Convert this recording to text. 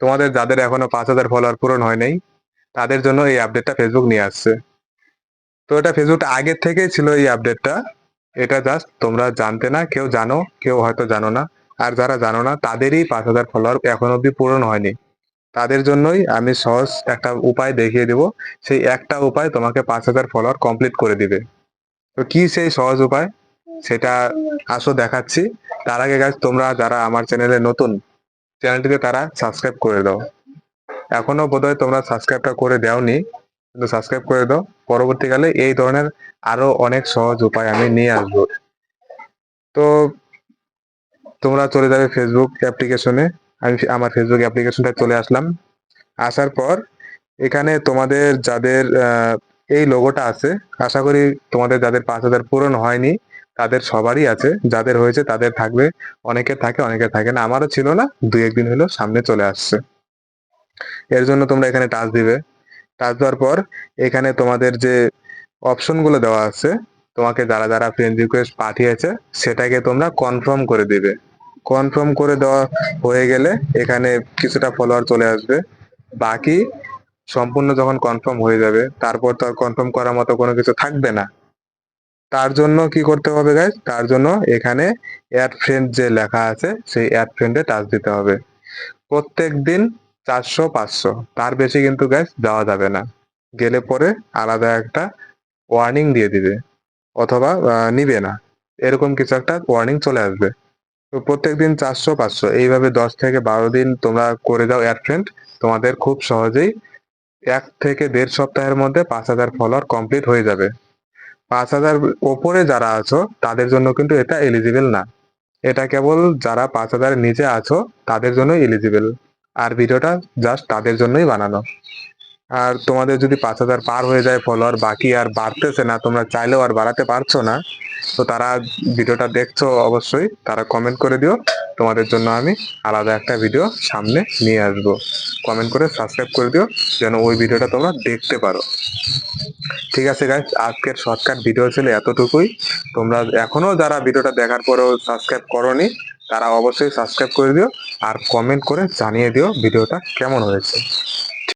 তোমাদের যাদের এখনও পাঁচ হাজার ফলোয়ার পূরণ হয় নাই, তাদের জন্য এই আপডেটটা ফেসবুক নিয়ে আসছে। তো এটা ফেসবুক আগের থেকেই ছিল এই আপডেটটা এটা জাস্ট তোমরা জানতে না, কেউ জানো, কেউ হয়তো জানো না। আর যারা জানো না, তাদেরই পাঁচ হাজার ফলোয়ার এখন অব্দি পূরণ হয়নি। তাদের জন্যই আমি সহজ একটা উপায় দেখিয়ে দেব। সেই একটা উপায় তোমাকে পাঁচ হাজার ফলোয়ার কমপ্লিট করে দিবে। তো কি সেই সহজ উপায়? সেটা আসো দেখাচ্ছি। তার আগে গাছ তোমরা যারা আমার চ্যানেলে নতুন চ্যানেলটিকে তারা সাবস্ক্রাইব করে দাও। এখনও বোধহয় তোমরা সাবস্ক্রাইবটা করে দাওনি, কিন্তু সাবস্ক্রাইব করে দাও। পরবর্তীকালে এই ধরনের আরও অনেক সহজ উপায় আমি নিয়ে আসব। তো তোমরা চলে যাবে ফেসবুক অ্যাপ্লিকেশনে আমি আমার ফেসবুক অ্যাপ্লিকেশনটা চলে আসলাম। আসার পর এখানে তোমাদের যাদের এই লোগোটা আছে, আশা করি তোমাদের যাদের পাঁচ হাজার পূরণ হয়নি তাদের সবারই আছে, যাদের হয়েছে তাদের থাকবে, অনেকে থাকে অনেকে থাকে না। আমারও ছিল না, দুই একদিন হলো সামনে চলে আসছে। এর জন্য তোমরা এখানে টাচ দিবে। টাচ দেওয়ার পর এখানে তোমাদের যে অপশনগুলো দেওয়া আছে, তোমাকে যারা যারা ফ্রেন্ড রিকোয়েস্ট পাঠিয়েছে, সেটাকে তোমরা কনফার্ম করে দিবে। কনফার্ম করে দেওয়া হয়ে গেলে এখানে কিছুটা ফলোয়ার চলে আসবে। বাকি সম্পূর্ণ যখন কনফার্ম হয়ে যাবে, তারপর তো আর কনফার্ম করার মতো কোনো কিছু থাকবে না। তার জন্য কি করতে হবে গাইজ তার জন্য এখানে অ্যাড ফ্রেন্ড যে লেখা আছে, সেই অ্যাড ফ্রেন্ডে টাচ দিতে হবে। প্রত্যেক দিন চারশো, পাঁচশো। তার বেশি কিন্তু গাইজ যাওয়া যাবে না। গেলে পরে আলাদা একটা ওয়ার্নিং দিয়ে দিবে, অথবা নিবে না। এরকম কিছু একটা ওয়ার্নিং চলে আসবে। তো প্রত্যেক দিন চারশো, পাঁচশো। এইভাবে দশ থেকে বারো দিন তোমরা করে দাও অ্যাড ফ্রেন্ড তোমাদের খুব সহজেই এক থেকে দেড় সপ্তাহের মধ্যে পাঁচ হাজার ফলোয়ার কমপ্লিট হয়ে যাবে। পাঁচ হাজার ওপরে যারা আছো, তাদের জন্য কিন্তু এটা এলিজিবল না। এটা কেবল যারা পাঁচ হাজার নিচে আছো, তাদের জন্য এলিজিবল আর ভিডিওটা জাস্ট তাদের জন্যই বানানো। আর তোমাদের যদি পাঁচ হাজার পার হয়ে যায় ফলোয়ার বাকি আর বাড়তেছে না, তোমরা চাইলেও আর বাড়াতে পারছ না। তো তারা ভিডিওটা দেখছ অবশ্যই, তারা কমেন্ট করে দিও। তোমাদের জন্য আমি আলাদা একটা ভিডিও সামনে নিয়ে আসব। কমেন্ট করে সাবস্ক্রাইব করে দিও, যেন ওই ভিডিওটা তোমরা দেখতে পারো। ঠিক আছে গাইজ আজকের শর্টকাট ভিডিও ছিল এতটুকুই। তোমরা এখনও যারা ভিডিওটা দেখার পরেও সাবস্ক্রাইব করনি, তারা অবশ্যই সাবস্ক্রাইব করে দিও আর কমেন্ট করে জানিয়ে দিও ভিডিওটা কেমন হয়েছে।